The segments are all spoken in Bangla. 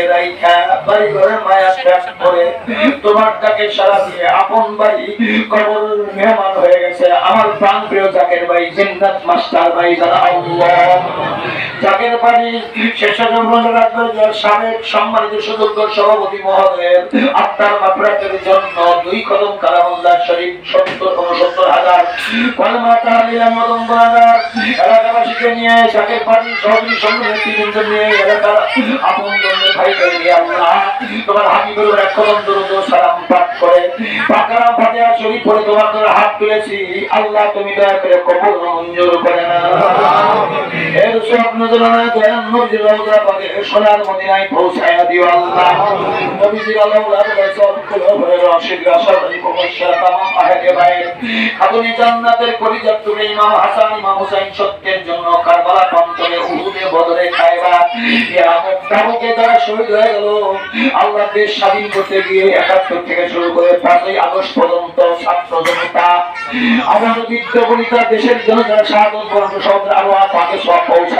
জনকে রাইখা, বাড়ি ঘরে মায়া ত্যাগ তোমার ডাকে সারা দিয়ে আপন ভাই কবর মেহমান হয়ে গেছে। আমার প্রাণ প্রিয় জাকের ভাই, জিন্নাত মাস্টার ভাই, যারা জাকের বাড়ি তোমার হাত তুলেছি। আল্লাহ তুমি দয়া করে কবুল মঞ্জুর করে না আল্লাহ সব দেশ স্বাধীন করতে গিয়ে একাত্তর থেকে শুরু করে পাঁচই আগস্ট পর্যন্ত ছাত্র জনতা বিদ্যাপরিতা দেশের জন্য যারা শাহাদত বরণ সদর আলোয়া পাকে সব পৌঁছায়া।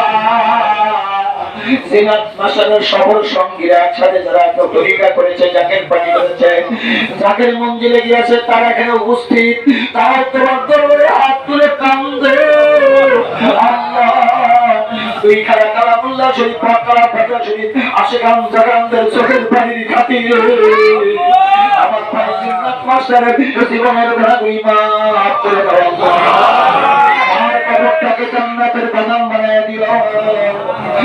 জিনাত মাসানের সফর সঙ্গীরা একসাথে যারা এত তরিকা চোখের পানির খাতিরে। আমার ভাই মাস্টারের জীবনের ঘোড়াগুলি মাফ করে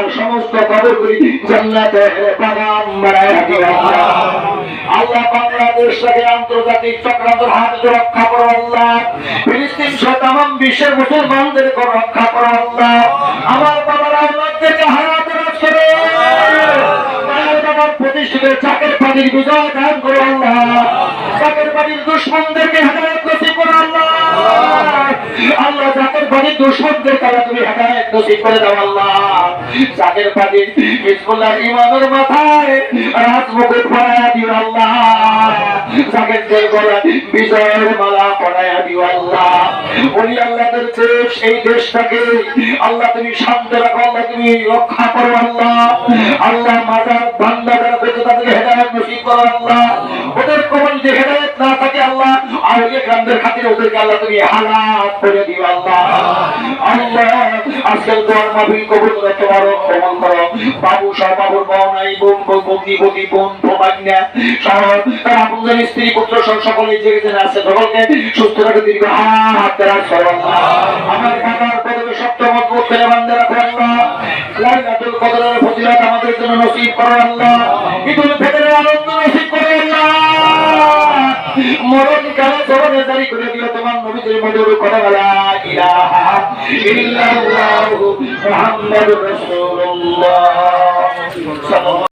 এলাকার সমস্ত কবরগুলি জান্নাতে বাগান বানায় আল্লাহ বাংলাদেশ থেকে আন্তর্জাতিক চক্রান্তর হাত রক্ষা করো আল্লাহ। ফিলিস্তিন সহ তাম বিশ্বের মুসলমানদেরকে রক্ষা করো আল্লাহ। আমার বাবার আল্লাহদেরকে হারাত করে। আল্লাহ। চাকের পানির দুশ্মনদেরকে দুশ্মনদের তারা তুমি হেদায়ত নসিব করে দাও আল্লাহ। জাকের পানির হিজবুল্লাহ ইমামের মাথায় রাত মুকুট পরায়া দিও আল্লাহ। জাকের দের গলায় বিজয়ের মালা পরায়া দিও আল্লাহ। ওই আল্লাহদের দেশ এই দেশটাকে আল্লাহ তুমি শান্ত রাখো, আল্লাহ তুমি রক্ষা করো আল্লাহ। আল্লাহ মাজার বান্দা যারা করছে তাদেরকে হেদায়ত নসিব করো আল্লাহ। ওদের কবল যে হেদায়ত না থাকে আল্লাহ স্ত্রী পুত্র সকলে জেগেছেন আছে সকলকে সুস্থ রাখে দীর্ঘ আমাদের জন্য নসিব করো আল্লাহ। সবরে জারি করে দিও তোমার নবীদের মধুর কথা বলা ইলাহা ইল্লাল্লাহু মুহাম্মাদুর রাসূলুল্লাহ।